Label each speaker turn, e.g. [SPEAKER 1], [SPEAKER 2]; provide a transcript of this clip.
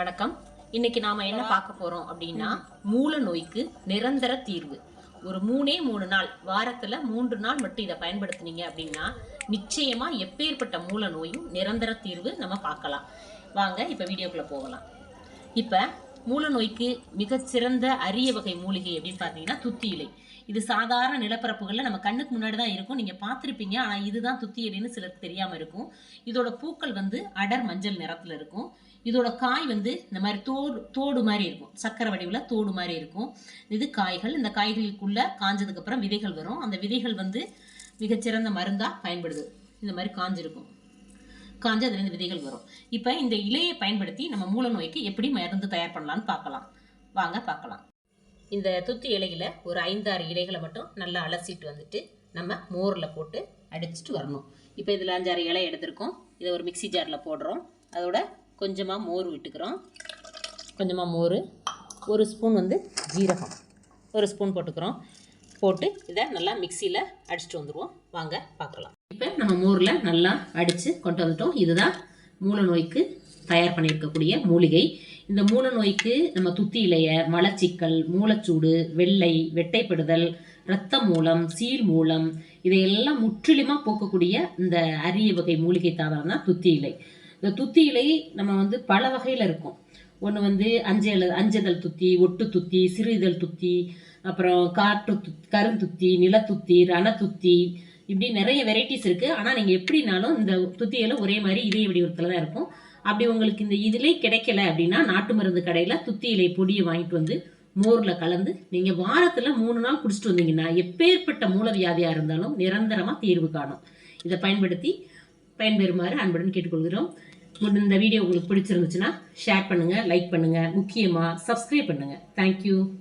[SPEAKER 1] வணக்கம். இன்னைக்கு நாம என்ன பார்க்க போறோம் அப்படின்னா மூல நோய்க்கு நிரந்தர தீர்வு. ஒரு மூணே மூணு நாள் வாரத்துல மூன்று நாள் மட்டும் இதை பயன்படுத்துனீங்க அப்படின்னா நிச்சயமா எப்பேற்பட்ட மூல நோயும் நிரந்தர தீர்வு நம்ம பார்க்கலாம். வாங்க இப்ப வீடியோக்குள்ள போகலாம். இப்ப மூல நோய்க்கு மிகச்சிறந்த அரிய வகை மூலிகை அப்படின்னு பார்த்தீங்கன்னா துத்தி இலை. இது சாதாரண நிலப்பரப்புகளில் நம்ம கண்ணுக்கு முன்னாடி தான் இருக்கும். நீங்கள் பார்த்துருப்பீங்க. ஆனால் இதுதான் துத்தி இலைன்னு சிலருக்கு தெரியாமல் இருக்கும். இதோட பூக்கள் வந்து அடர் மஞ்சள் நிறத்தில் இருக்கும். இதோட காய் வந்து இந்த மாதிரி தோடு தோடு மாதிரி இருக்கும். சக்கரை வடிவில் தோடு மாதிரி இருக்கும். இது காய்கள். இந்த காய்களுக்குள்ள காஞ்சதுக்கப்புறம் விதைகள் வரும். அந்த விதைகள் வந்து மிகச்சிறந்த மருந்தாக பயன்படுது. இந்த மாதிரி காஞ்சிருக்கும். காஞ்சு அதுலேருந்து விதைகள் வரும். இப்போ இந்த இலையை பயன்படுத்தி நம்ம மூல நோய்க்கு எப்படி மருந்து தயார் பண்ணலான்னு பார்க்கலாம். வாங்க பார்க்கலாம். இந்த துத்தி இலையில் ஒரு ஐந்தாறு இலைகளை மட்டும் நல்லா அலசிட்டு வந்துட்டு நம்ம மோரில் போட்டு அடிச்சிட்டு வரணும். இப்போ இதில் அஞ்சாறு இலை எடுத்திருக்கோம். இதை ஒரு மிக்ஸி ஜாரில் போடுறோம். அதோட கொஞ்சமாக மோர் விட்டுக்கிறோம். கொஞ்சமாக மோர் ஒரு ஸ்பூன் வந்து ஜீரகம் ஒரு ஸ்பூன் போட்டுக்கிறோம். போட்டு இதை நல்லா மிக்சியில் அடிச்சிட்டு வந்துடுவோம் வாங்க பார்க்கலாம். இப்போ நம்ம மோரில் நல்லா அடித்து கொண்டு வந்துட்டோம் இதுதான் மூல நோய்க்கு தயார் பண்ணியிருக்கக்கூடிய மூலிகை. இந்த மூல நோய்க்கு நம்ம துத்தி இலைய மலச்சிக்கல் மூலச்சூடு வெள்ளை வெட்டைப்படுதல் இரத்த மூலம் சீல் மூலம் இதையெல்லாம் முற்றிலுமாக போக்கக்கூடிய இந்த அரிய வகை மூலிகை தாவரம் தான் துத்தி இலை. இந்த துத்தி இலை நம்ம வந்து பல வகையில் இருக்கும். ஒன்று வந்து அஞ்சல் அஞ்சதழ் துத்தி ஒட்டு துத்தி சிறு இதழ் துத்தி அப்புறம் காற்று துத் கருந்துத்தி நிலத்துத்தி ரணத்துத்தி இப்படி நிறைய வெரைட்டிஸ் இருக்கு. ஆனால் நீங்கள் எப்படினாலும் இந்த துத்தியெல்லாம் ஒரே மாதிரி இதே வடிவத்தில் தான் இருக்கும். அப்படி உங்களுக்கு இந்த இதிலே கிடைக்கல அப்படின்னா நாட்டு மருந்து கடையில் துத்தி இலை பொடியை வாங்கிட்டு வந்து மோரில் கலந்து நீங்கள் வாரத்தில் மூணு நாள் குடிச்சிட்டு வந்தீங்கன்னா எப்பேற்பட்ட மூலவியாதியாக இருந்தாலும் நிரந்தரமாக தீர்வு காணும். இதை பயன்படுத்தி பயன்பெறுமாறு அன்புடன் கேட்டுக்கொள்கிறோம். இந்த வீடியோ உங்களுக்கு பிடிச்சிருந்துச்சுன்னா ஷேர் பண்ணுங்கள் லைக் பண்ணுங்கள் முக்கியமாக சப்ஸ்கிரைப் பண்ணுங்கள் தேங்க்யூ